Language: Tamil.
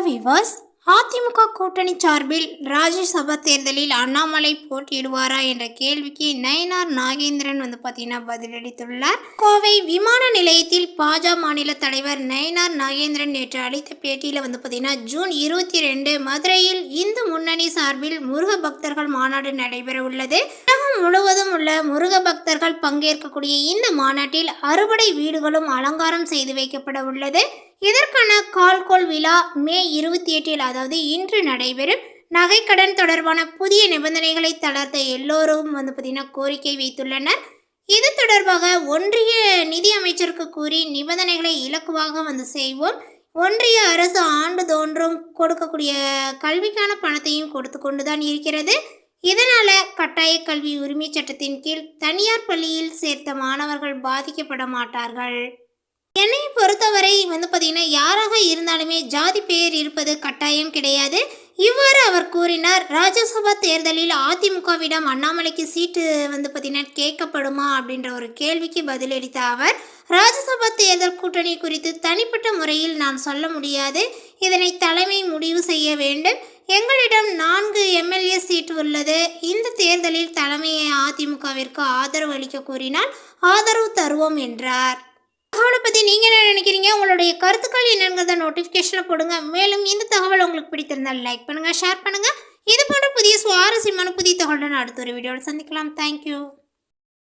vivos அதிமுக கூட்டணி சார்பில் ராஜ்யசபா தேர்தலில் அண்ணாமலை போட்டியிடுவாரா என்ற கேள்விக்கு நயனார் நாகேந்திரன் வந்து பார்த்தீங்கன்னா பதிலளித்துள்ளார். கோவை விமான நிலையத்தில் பாஜ மாநில தலைவர் நயனார் நாகேந்திரன் நேற்று அளித்த பேட்டியில் வந்து பார்த்தீங்கன்னா ஜூன் இருபத்தி ரெண்டு மதுரையில் இந்து முன்னணி சார்பில் முருக பக்தர்கள் மாநாடு நடைபெற உள்ளது உலகம் முழுவதும் உள்ள முருக பக்தர்கள் பங்கேற்கக்கூடிய இந்த மாநாட்டில் அறுபடை வீடுகளும் அலங்காரம் செய்து வைக்கப்பட உள்ளது இதற்கான கால்கோள் விழா மே இருபத்தி எட்டில் அதாவது இன்று நடைபெறும் நகைக்கடன் தொடர்பான புதிய நிபந்தனைகளை தளர்த்த எல்லோரும் வந்து பார்த்திங்கன்னா கோரிக்கை வைத்துள்ளனர். இது தொடர்பாக ஒன்றிய நிதி அமைச்சருக்கு கூறி நிபந்தனைகளை இலக்குவாக வந்து செய்வோம். ஒன்றிய அரசு ஆண்டுதோறும் கொடுக்கக்கூடிய கல்விக்கான பணத்தையும் கொடுத்து கொண்டுதான் இருக்கிறது. இதனால் கட்டாய கல்வி உரிமை சட்டத்தின் கீழ் தனியார் பள்ளியில் சேர்த்த மாணவர்கள் பாதிக்கப்பட மாட்டார்கள். பொறுத்தவரை வந்து பார்த்தீங்கன்னா யாராக இருந்தாலுமே ஜாதி பெயர் இருப்பது கட்டாயம் கிடையாது. இவ்வாறு அவர் கூறினார். ராஜ்யசபா தேர்தலில் அதிமுகவிடம் அண்ணாமலைக்கு சீட்டு வந்து பார்த்தீங்கன்னா கேட்கப்படுமா அப்படின்ற ஒரு கேள்விக்கு பதிலளித்த அவர் ராஜ்யசபா தேர்தல் கூட்டணி குறித்து தனிப்பட்ட முறையில் நான் சொல்ல முடியாது. இதனை தலைமை முடிவு செய்ய வேண்டும். எங்களிடம் நான்கு எம்எல்ஏ சீட்டு உள்ளது. இந்த தேர்தலில் தலைமையை அதிமுகவிற்கு ஆதரவு அளிக்க கூறினால் ஆதரவு தருவோம் என்றார். என்ன உங்களுடைய கருத்துக்கள் என்னங்கிறத நோட்டிஃபிகேஷனில் போடுங்க. மேலும் இந்த தகவல் உங்களுக்கு பிடித்திருந்தால் லைக் பண்ணுங்கள் ஷேர் பண்ணுங்கள் இது போன்ற புதிய சுவாரஸ்யமான புதிய தகவலுடன் அடுத்த ஒரு வீடியோவில் சந்திக்கலாம். தேங்க்யூ